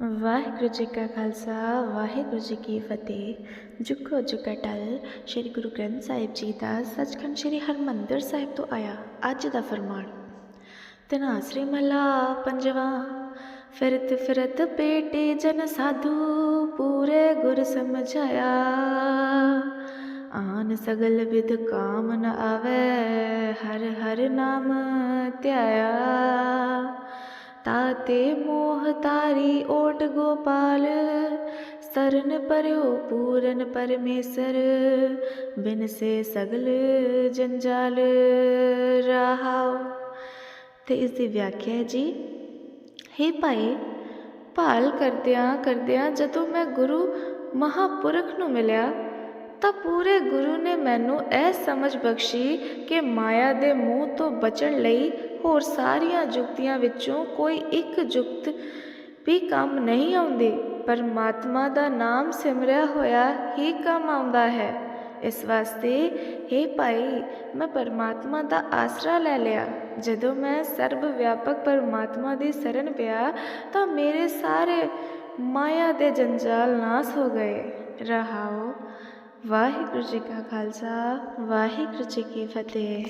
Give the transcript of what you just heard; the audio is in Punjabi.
ਵਾਹਿਗੁਰੂ ਜੀ ਕਾ ਖਾਲਸਾ, ਵਾਹਿਗੁਰੂ ਜੀ ਕੀ ਫਤਿਹ। ਜੁਗੋ ਜੁਗਾ ਟਲ ਸ੍ਰੀ ਗੁਰੂ ਗ੍ਰੰਥ ਸਾਹਿਬ ਜੀ ਦਾ ਸੱਚਖੰਡ ਸ੍ਰੀ ਹਰਮੰਦਰ ਸਾਹਿਬ ਤੋਂ ਆਇਆ ਅੱਜ ਦਾ ਫਰਮਾਨ। ਤਨਾਸਰੀ ਮਲਾ ਪੰਜਵਾ, ਫਿਰਤ ਫਿਰਤ ਪੇਟੇ ਜਨ ਸਾਧੂ ਪੂਰੇ ਗੁਰ ਸਮਝਾਇਆ। ਆਨ ਸਗਲ ਵਿਦ ਕਾਮ ਨ ਆਵੇ, ਹਰ ਹਰ ਨਾਮ ਧਿਆਇਆ। ਤਾਤੇ ਮੋਹ ਤਾਰੀ ਓਟ ਗੋਪਾਲ, ਸਰਨ ਪਰਿਓ ਪੂਰਨ ਪਰਮੇਸ਼ਰ, ਬਿਨ ਸੇ ਸਗਲ ਜੰਜਾਲ ਰਹਾਉ। ਤੇ ਇਸ ਦੀ ਵਿਆਖਿਆ ਹੈ ਜੀ, ਹੇ ਭਾਈ, ਭਾਲ ਕਰਦਿਆਂ ਕਰਦਿਆਂ ਜਦੋਂ ਮੈਂ ਗੁਰੂ ਮਹਾਪੁਰਖ ਨੂੰ ਮਿਲਿਆ, ਤਾਂ ਪੂਰੇ ਗੁਰੂ ਨੇ ਮੈਨੂੰ ਇਹ ਸਮਝ ਬਖਸ਼ੀ ਕਿ ਮਾਇਆ ਦੇ ਮੂੰਹ ਤੋਂ ਬਚਣ ਲਈ ਹੋਰ ਸਾਰੀਆਂ ਜੁਗਤੀਆਂ ਵਿੱਚੋਂ ਕੋਈ ਇੱਕ ਜੁਗਤ ਵੀ ਕੰਮ ਨਹੀਂ ਆਉਂਦੀ। ਪਰਮਾਤਮਾ ਦਾ ਨਾਮ ਸਿਮਰਿਆ ਹੋਇਆ ਹੀ ਕੰਮ ਆਉਂਦਾ ਹੈ। ਇਸ ਵਾਸਤੇ हे ਭਾਈ, ਮੈਂ ਪਰਮਾਤਮਾ ਦਾ ਆਸਰਾ ਲੈ ਲਿਆ। ਜਦੋਂ ਮੈਂ ਸਰਬ ਵਿਆਪਕ ਪਰਮਾਤਮਾ ਦੀ ਸ਼ਰਨ ਪਿਆ, ਤਾਂ ਮੇਰੇ ਸਾਰੇ ਮਾਇਆ ਦੇ ਜੰਜਾਲ ਨਾਸ ਹੋ ਗਏ। ਰਹਾਓ। ਵਾਹਿਗੁਰੂ ਜੀ ਕਾ ਖਾਲਸਾ, ਵਾਹਿਗੁਰੂ ਜੀ ਕੀ ਫਤਿਹ।